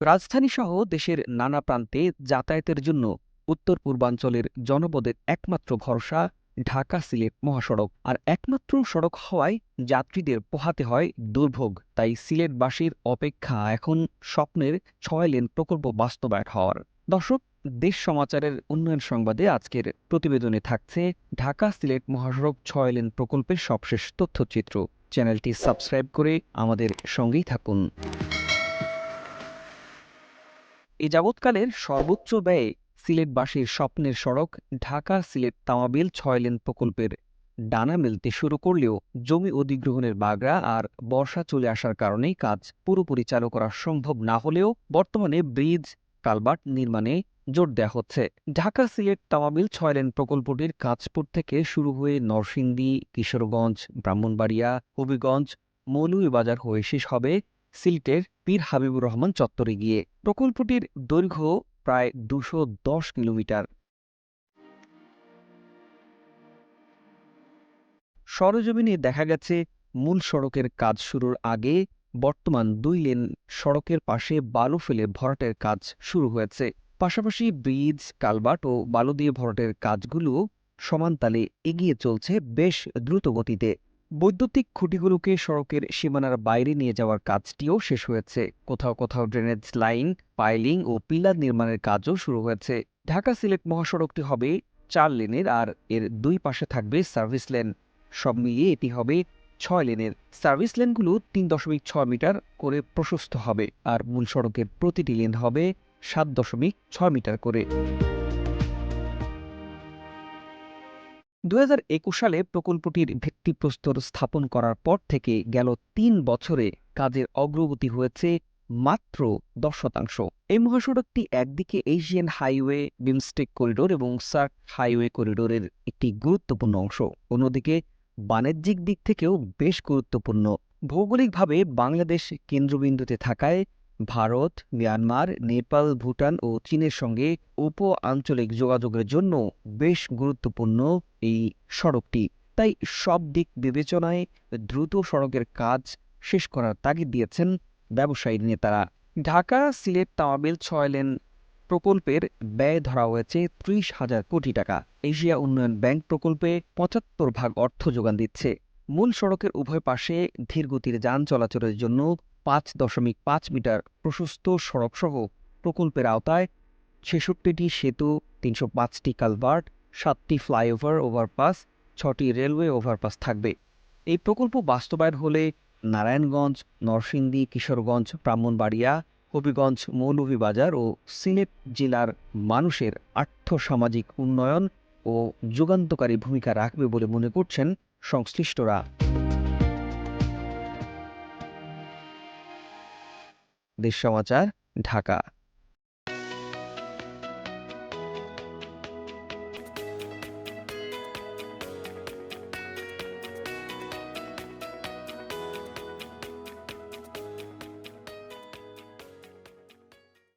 রাজধানী সহ দেশের নানা প্রান্তে যাতায়াতের জন্য উত্তর পূর্বাঞ্চলের জনপদের একমাত্র ভরসা ঢাকা সিলেট মহাসড়ক। আর একমাত্র সড়ক হওয়ায় যাত্রীদের পোহাতে হয় দুর্ভোগ। তাই সিলেটবাসীর অপেক্ষা এখন স্বপ্নের ছয় লেন প্রকল্প বাস্তবায়ন হওয়ার। দর্শক, দেশ সমাচারের উন্নয়ন সংবাদে আজকের প্রতিবেদনে থাকছে ঢাকা সিলেট মহাসড়ক ছয় লেন প্রকল্পের সবশেষ তথ্যচিত্র। চ্যানেলটি সাবস্ক্রাইব করে আমাদের সঙ্গেই থাকুন। এ যাবৎকালের সর্বোচ্চ ব্যয়ে সিলেটবাসীর স্বপ্নের সড়ক ঢাকা সিলেট তামাবিল ছয় লেন প্রকল্পের ডানা মেলতে শুরু করলেও জমি অধিগ্রহণের বাগড়া আর বর্ষা চলে আসার কারণেই কাজ পুরোপুরি চালু করা সম্ভব না হলেও বর্তমানে ব্রিজ কালভার্ট নির্মাণে জোর দেওয়া হচ্ছে। ঢাকা সিলেট তামাবিল ছয় লেন প্রকল্পটির কাজপুর থেকে শুরু হয়ে নরসিংদী, কিশোরগঞ্জ, ব্রাহ্মণবাড়িয়া, হবিগঞ্জ, মৌলভীবাজার হয়ে শেষ হবে সিলেটের পীর হাবিবুর রহমান চত্বরে গিয়ে প্রকল্পটির দৈর্ঘ্য প্রায় দুশো দশ কিলোমিটার। সরজমিনে দেখা গেছে, মূল সড়কের কাজ শুরুর আগে বর্তমান দুই লেন সড়কের পাশে বালু ফেলে ভরাটের কাজ শুরু হয়েছে। পাশাপাশি ব্রিজ, কালবাট ও বালু দিয়ে ভরাটের কাজগুলো সমানতালে এগিয়ে চলছে বেশ দ্রুত গতিতে বৈদ্যুতিক খুঁটিগুলোকে সড়কের সীমানার বাইরে নিয়ে যাওয়ার কাজটিও শেষ হয়েছে। কোথাও কোথাও ড্রেনেজ লাইন পাইলিং ও পিলার নির্মাণের কাজও শুরু হয়েছে। ঢাকা সিলেট মহাসড়কটি হবে চার লেনের আর এর দুই পাশে থাকবে সার্ভিস লেন সব মিলিয়ে এটি হবে ছয় লেনের। সার্ভিস লেনগুলো তিন দশমিক ছয় মিটার করে প্রশস্ত হবে। আর মূল সড়কের প্রতিটি লেন হবে সাত দশমিক ছয় মিটার করে। দু হাজার একুশ সালে প্রকল্পটির ভিত্তিপ্রস্তর স্থাপন করার পর থেকে গেল তিন বছরে কাজের অগ্রগতি হয়েছে মাত্র দশ শতাংশ। এই মহাসড়কটি একদিকে এশিয়ান হাইওয়ে বিমস্টেক করিডোর এবং সার্ক হাইওয়ে করিডোরের একটি গুরুত্বপূর্ণ অংশ। অন্যদিকে বাণিজ্যিক দিক থেকেও বেশ গুরুত্বপূর্ণ। ভৌগোলিকভাবে বাংলাদেশ কেন্দ্রবিন্দুতে থাকায় ভারত, মিয়ানমার, নেপাল, ভুটান ও চীনের সঙ্গে উপ আঞ্চলিক যোগাযোগের জন্য বেশ গুরুত্বপূর্ণ এই সড়কটি। তাই সব দিক বিবেচনায় দ্রুত সড়কের কাজ শেষ করার তাগিদ দিয়েছেন ব্যবসায়ী নেতারা। ঢাকা সিলেট তাওয়াবিল ছয় লেন প্রকল্পের ব্যয় ধরা হয়েছে ত্রিশ হাজার কোটি টাকা। এশিয়া উন্নয়ন ব্যাংক প্রকল্পে পঁচাত্তর ভাগ অর্থ যোগান দিচ্ছে। মূল সড়কের উভয় পাশে ধীরগতির যান চলাচলের জন্য পাঁচ দশমিক পাঁচ মিটার প্রশস্ত সড়কসহ প্রকল্পের আওতায় ছেষট্টিটি সেতু, তিনশো পাঁচটি কালভার্ট, সাতটি ফ্লাইওভার ওভারপাস, ছটি রেলওয়ে ওভারপাস থাকবে। এই প্রকল্প বাস্তবায়ন হলে নারায়ণগঞ্জ, নরসিংদী, কিশোরগঞ্জ, ব্রাহ্মণবাড়িয়া, হবিগঞ্জ, মৌলভীবাজার ও সিলেট জেলার মানুষের আর্থসামাজিক উন্নয়ন ও যুগান্তকারী ভূমিকা রাখবে বলে মনে করছেন সংশ্লিষ্টরা। দেশ সমাচার ঢাকা।